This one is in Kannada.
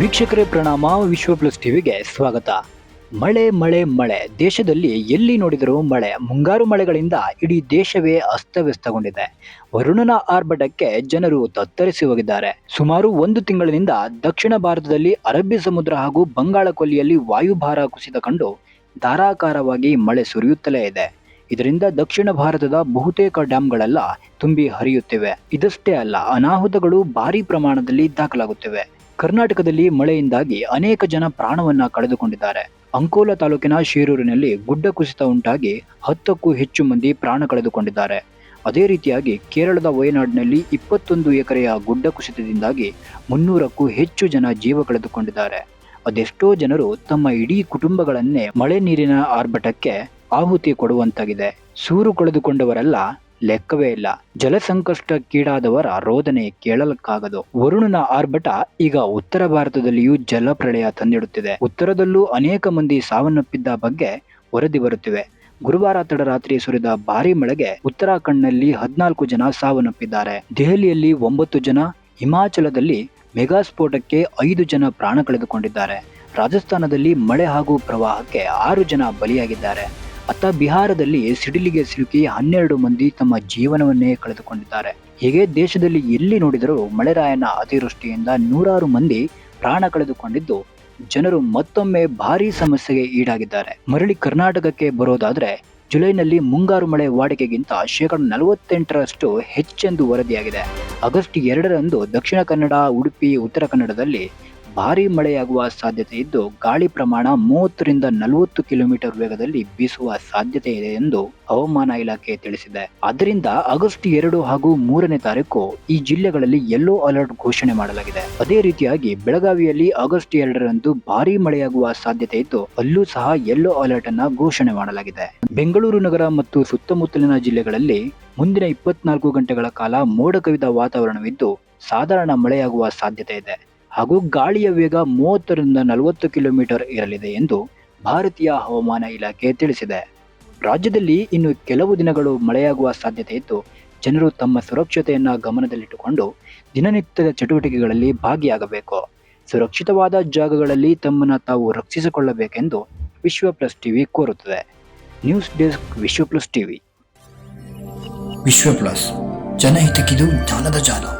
ವೀಕ್ಷಕರೇ ಪ್ರಣಾಮ, ವಿಶ್ವ ಪ್ಲಸ್ ಟಿವಿಗೆ ಸ್ವಾಗತ. ಮಳೆ ಮಳೆ ಮಳೆ. ದೇಶದಲ್ಲಿ ಎಲ್ಲಿ ನೋಡಿದರೂ ಮಳೆ. ಮುಂಗಾರು ಮಳೆಗಳಿಂದ ಇಡೀ ದೇಶವೇ ಅಸ್ತವ್ಯಸ್ತಗೊಂಡಿದೆ. ವರುಣನ ಆರ್ಭಟಕ್ಕೆ ಜನರು ತತ್ತರಿಸಿ ಹೋಗಿದ್ದಾರೆ. ಸುಮಾರು ಒಂದು ತಿಂಗಳಿನಿಂದ ದಕ್ಷಿಣ ಭಾರತದಲ್ಲಿ ಅರಬ್ಬಿ ಸಮುದ್ರ ಹಾಗೂ ಬಂಗಾಳ ಕೊಲ್ಲಿಯಲ್ಲಿ ವಾಯುಭಾರ ಕುಸಿತ ಕಂಡು ಧಾರಾಕಾರವಾಗಿ ಮಳೆ ಸುರಿಯುತ್ತಲೇ ಇದೆ. ಇದರಿಂದ ದಕ್ಷಿಣ ಭಾರತದ ಬಹುತೇಕ ಡ್ಯಾಂಗಳೆಲ್ಲ ತುಂಬಿ ಹರಿಯುತ್ತಿವೆ. ಇದಷ್ಟೇ ಅಲ್ಲ, ಅನಾಹುತಗಳು ಭಾರೀ ಪ್ರಮಾಣದಲ್ಲಿ ದಾಖಲಾಗುತ್ತಿವೆ. ಕರ್ನಾಟಕದಲ್ಲಿ ಮಳೆಯಿಂದಾಗಿ ಅನೇಕ ಜನ ಪ್ರಾಣವನ್ನ ಕಳೆದುಕೊಂಡಿದ್ದಾರೆ. ಅಂಕೋಲಾ ತಾಲೂಕಿನ ಶಿರೂರಿನಲ್ಲಿ ಗುಡ್ಡ ಕುಸಿತ ಉಂಟಾಗಿ ಹತ್ತಕ್ಕೂ ಹೆಚ್ಚು ಮಂದಿ ಪ್ರಾಣ ಕಳೆದುಕೊಂಡಿದ್ದಾರೆ. ಅದೇ ರೀತಿಯಾಗಿ ಕೇರಳದ ವಯನಾಡಿನಲ್ಲಿ ಇಪ್ಪತ್ತೊಂದು ಎಕರೆಯ ಗುಡ್ಡ ಕುಸಿತದಿಂದಾಗಿ ಮುನ್ನೂರಕ್ಕೂ ಹೆಚ್ಚು ಜನ ಜೀವ ಕಳೆದುಕೊಂಡಿದ್ದಾರೆ. ಅದೆಷ್ಟೋ ಜನರು ತಮ್ಮ ಇಡೀ ಕುಟುಂಬಗಳನ್ನೇ ಮಳೆ ನೀರಿನ ಆರ್ಭಟಕ್ಕೆ ಆಹುತಿ ಕೊಡುವಂತಾಗಿದೆ. ಸೂರು ಕಳೆದುಕೊಂಡವರೆಲ್ಲ ಲೆಕ್ಕವೇ ಇಲ್ಲ. ಜಲಸಂಕಷ್ಟಕ್ಕೀಡಾದವರ ರೋದನೆ ಕೇಳಲಕ್ಕಾಗದು. ವರುಣನ ಆರ್ಭಟ ಈಗ ಉತ್ತರ ಭಾರತದಲ್ಲಿಯೂ ಜಲಪ್ರಳಯ ತಂದಿಡುತ್ತಿದೆ. ಉತ್ತರದಲ್ಲೂ ಅನೇಕ ಮಂದಿ ಸಾವನ್ನಪ್ಪಿದ್ದ ಬಗ್ಗೆ ವರದಿ ಬರುತ್ತಿವೆ. ಗುರುವಾರ ತಡರಾತ್ರಿ ಸುರಿದ ಭಾರೀ ಮಳೆಗೆ ಉತ್ತರಾಖಂಡ್ನಲ್ಲಿ ಹದಿನಾಲ್ಕು ಜನ ಸಾವನ್ನಪ್ಪಿದ್ದಾರೆ. ದೆಹಲಿಯಲ್ಲಿ ಒಂಬತ್ತು ಜನ, ಹಿಮಾಚಲದಲ್ಲಿ ಮೆಗಾ ಸ್ಫೋಟಕ್ಕೆ ಐದು ಜನ ಪ್ರಾಣ ಕಳೆದುಕೊಂಡಿದ್ದಾರೆ. ರಾಜಸ್ಥಾನದಲ್ಲಿ ಮಳೆ ಹಾಗೂ ಪ್ರವಾಹಕ್ಕೆ ಆರು ಜನ ಬಲಿಯಾಗಿದ್ದಾರೆ. ಅತ್ತ ಬಿಹಾರದಲ್ಲಿ ಸಿಡಿಲಿಗೆ ಸಿಲುಕಿ ಹನ್ನೆರಡು ಮಂದಿ ತಮ್ಮ ಜೀವನವನ್ನೇ ಕಳೆದುಕೊಂಡಿದ್ದಾರೆ. ಹೀಗೆ ದೇಶದಲ್ಲಿ ಎಲ್ಲಿ ನೋಡಿದರೂ ಮಳೆರಾಯನ ಅತಿವೃಷ್ಟಿಯಿಂದ ನೂರಾರು ಮಂದಿ ಪ್ರಾಣ ಕಳೆದುಕೊಂಡಿದ್ದು, ಜನರು ಮತ್ತೊಮ್ಮೆ ಭಾರೀ ಸಮಸ್ಯೆಗೆ ಈಡಾಗಿದ್ದಾರೆ. ಮರಳಿ ಕರ್ನಾಟಕಕ್ಕೆ ಬರೋದಾದ್ರೆ ಜುಲೈನಲ್ಲಿ ಮುಂಗಾರು ಮಳೆ ವಾಡಿಕೆಗಿಂತ ಶೇಕಡ ನಲವತ್ತೆಂಟರಷ್ಟು ಹೆಚ್ಚೆಂದು ವರದಿಯಾಗಿದೆ. ಆಗಸ್ಟ್ ಎರಡರಂದು ದಕ್ಷಿಣ ಕನ್ನಡ, ಉಡುಪಿ, ಉತ್ತರ ಕನ್ನಡದಲ್ಲಿ ಭಾರೀ ಮಳೆಯಾಗುವ ಸಾಧ್ಯತೆ ಇದ್ದು ಗಾಳಿ ಪ್ರಮಾಣ ಮೂವತ್ತರಿಂದ ನಲವತ್ತು ಕಿಲೋಮೀಟರ್ ವೇಗದಲ್ಲಿ ಬೀಸುವ ಸಾಧ್ಯತೆ ಇದೆ ಎಂದು ಹವಾಮಾನ ಇಲಾಖೆ ತಿಳಿಸಿದೆ. ಆದ್ದರಿಂದ ಆಗಸ್ಟ್ ಎರಡು ಹಾಗೂ ಮೂರನೇ ತಾರೀಕು ಈ ಜಿಲ್ಲೆಗಳಲ್ಲಿ ಯೆಲ್ಲೋ ಅಲರ್ಟ್ ಘೋಷಣೆ ಮಾಡಲಾಗಿದೆ. ಅದೇ ರೀತಿಯಾಗಿ ಬೆಳಗಾವಿಯಲ್ಲಿ ಆಗಸ್ಟ್ ಎರಡರಂದು ಭಾರಿ ಮಳೆಯಾಗುವ ಸಾಧ್ಯತೆ ಇದ್ದು ಅಲ್ಲೂ ಸಹ ಯೆಲ್ಲೋ ಅಲರ್ಟ್ ಅನ್ನ ಘೋಷಣೆ ಮಾಡಲಾಗಿದೆ. ಬೆಂಗಳೂರು ನಗರ ಮತ್ತು ಸುತ್ತಮುತ್ತಲಿನ ಜಿಲ್ಲೆಗಳಲ್ಲಿ ಮುಂದಿನ ಇಪ್ಪತ್ನಾಲ್ಕು ಗಂಟೆಗಳ ಕಾಲ ಮೋಡ ಕವಿದ ವಾತಾವರಣವಿದ್ದು ಸಾಧಾರಣ ಮಳೆಯಾಗುವ ಸಾಧ್ಯತೆ ಇದೆ. ಹಾಗೂ ಗಾಳಿಯ ವೇಗ ಮೂವತ್ತರಿಂದ ನಲವತ್ತು ಕಿಲೋಮೀಟರ್ ಇರಲಿದೆ ಎಂದು ಭಾರತೀಯ ಹವಾಮಾನ ಇಲಾಖೆ ತಿಳಿಸಿದೆ. ರಾಜ್ಯದಲ್ಲಿ ಇನ್ನು ಕೆಲವು ದಿನಗಳು ಮಳೆಯಾಗುವ ಸಾಧ್ಯತೆ ಇದ್ದು, ಜನರು ತಮ್ಮ ಸುರಕ್ಷತೆಯನ್ನು ಗಮನದಲ್ಲಿಟ್ಟುಕೊಂಡು ದಿನನಿತ್ಯದ ಚಟುವಟಿಕೆಗಳಲ್ಲಿ ಭಾಗಿಯಾಗಬೇಕು. ಸುರಕ್ಷಿತವಾದ ಜಾಗಗಳಲ್ಲಿ ತಮ್ಮನ್ನು ತಾವು ರಕ್ಷಿಸಿಕೊಳ್ಳಬೇಕೆಂದು Vishwa plus TV ಕೋರುತ್ತದೆ. News desk Vishwa plus TV. Vishwa plus. ಜನಹಿತಕ್ಕಿದು ಜ್ಞಾನದ ಜಾಲ.